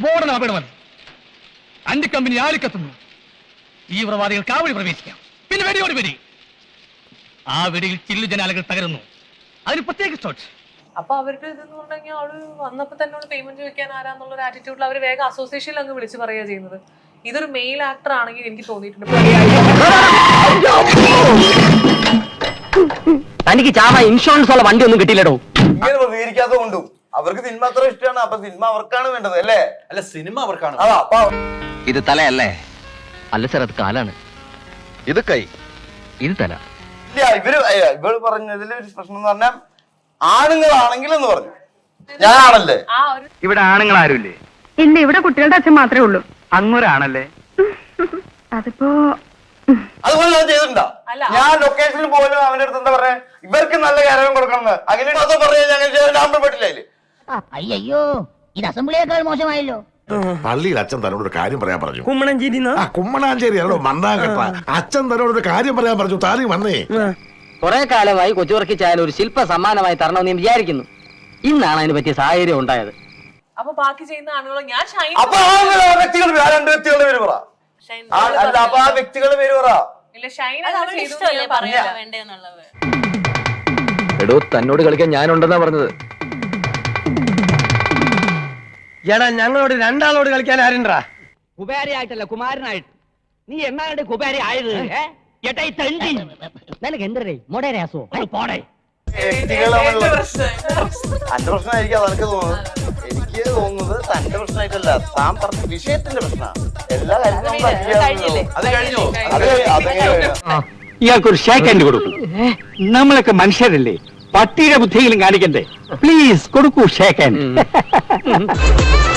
സ്ഫോടനം അപകടമല്ല ആരിക്കത്തുന്നു ഈ തീവ്രവാദികൾ കാവടി പ്രവേശിക്കാം. പിന്നെ വെടിയോട് വെടി ആ വെടിയിൽ ചില്ലു ജനാലകൾ തകരുന്നു. അതിന് പ്രത്യേക ഷോട്ട് അപ്പൊ അവരുടെ ഇതെന്ന് പറഞ്ഞാൽ അവൾ വന്നപ്പോ തന്നെ അവൾ പേയ്മെന്റ് വെക്കാൻ ആരാന്നുള്ള ഒരു ആറ്റിറ്റ്യൂഡിൽ അവർ വേഗം അസോസിയേഷനിൽ അങ്ങ് വിളിച്ചു പറയുക ചെയ്യുന്നത്. ഇതൊരു മെയിൽ ആക്ടർ ആണെങ്കിൽ എനിക്ക് തോന്നിയിട്ടുണ്ട്. തനിക്ക് ചാവ ഇൻഷുറൻസ് ഉള്ള വണ്ടി ഒന്നും കിട്ടിയില്ലടോ. ഇങ്ങനെ കൊണ്ടും അവർക്ക് സിനിമ അത്ര ഇഷ്ടമാണ്. അപ്പൊ സിനിമ അവർക്കാണ് വേണ്ടത് അല്ലേ? അല്ല സിനിമ അവർക്കാണ് അതാ അപ്പൊ ഇത് തലയല്ലേ? അല്ല സാർ അത് കാലാണ്. ഇത് കൈ. ഇത് തല. ഇല്ല ഇവർ ഇവൾ പറഞ്ഞതിൽ ഒരു പ്രശ്നം എന്ന് പറഞ്ഞാൽ ആണുങ്ങളാണെങ്കിൽ എന്ന് പറഞ്ഞു. ഞാനാണല്ലേ? ആ ഒരു ഇവിടെ ആണുങ്ങൾ ആരുമില്ലേ? ഇല്ല ഇവിടെ കുട്ടികളുടെ അച്ഛൻ മാത്രമേ ഉള്ളൂ. അങ്ങൊരാണല്ലേ? അതിപ്പോ അതുപോലെ ഞാൻ ചെയ്തിട്ടുണ്ടോ? അല്ല, ഞാൻ ലൊക്കേഷനിൽ പോലും അവന്റെ അടുത്ത് എന്താ പറയാ ഇവർക്ക് നല്ല കാര്യം കൊടുക്കണം അങ്ങനെ പറഞ്ഞാൽ ഞാൻ ചെയ്യാൻ പറ്റില്ല അതിൽ. അയ്യോ ഇത് അസംബ്ലിയേക്കാൾ മോശമായല്ലോ. പള്ളിയിൽ അച്ഛൻ തന്നോട് ഒരു കാര്യം പറയാൻ പറഞ്ഞു. ആ കുമ്മണാഞ്ചേരി അല്ലോ മണ്ണാങ്കട്ട. അച്ഛൻ തന്നോട് ഒരു കാര്യം പറയാൻ പറഞ്ഞു താരി വന്നേ. കുറെ കാലമായി കൊച്ചുവർക്കി ചായാൽ ഒരു ശില്പ സമ്മാനമായി തരണമെന്ന് ഞാൻ വിചാരിക്കുന്നു. ഇന്നാണ് അതിന് പറ്റിയ സാഹചര്യം ഉണ്ടായത്. അപ്പൊ ബാക്കി ചെയ്യുന്ന ആളുകൾ ഞാൻ ഷൈൻ അപ്പൊ ആ വ്യക്തികൾ ആ രണ്ട് വ്യക്തികളുടെ പേര് പറ. ഷൈൻ ആ, അല്ല അപ്പൊ ആ വ്യക്തികളുടെ പേര് പറ. ഇല്ല ഷൈൻ ചെയ്തു എന്ന് ഞാൻ പറഞ്ഞില്ല. എടോ തന്നോട് കളിക്കാൻ ഞാനുണ്ടെന്നാ പറഞ്ഞത്. എടാ ഞങ്ങളോട് രണ്ടാളോട് കളിക്കാൻ ആരുണ്ടാ? കുബേരി ആയിട്ടല്ല കുമാരനായിട്ട്. നീ എന്നാണ് കുബേരി ആയത്? നിനക്ക് എന്തരേ മൊടേരാസോ പോടേ. വ്യക്തികൾ തമ്മിലുള്ള. തന്റെ പ്രശ്നമായിരിക്കും അതെനിക്ക് തോന്നുന്നത്. എനിക്ക് തോന്നുന്നത് തന്റെ പ്രശ്നമായിട്ടല്ല താൻ പറഞ്ഞ വിഷയത്തിന്റെ പ്രശ്നമാണ്. എല്ലാ കാര്യത്തിലും നമുക്ക് അത് കഴിഞ്ഞില്ലേ? അത് കഴിഞ്ഞോ? അത് അതെങ്ങനെ കഴിഞ്ഞു? ഇയാൾക്കൊരു ഷേക്ക് ഹാൻഡ് കൊടുക്കും. നമ്മളൊക്കെ മനുഷ്യരല്ലേ? പട്ടിയുടെ ബുദ്ധിയിലും കാണിക്കണ്ടേ? പ്ലീസ് കൊടുക്കൂ ഷേക്ക് ഹാൻഡ്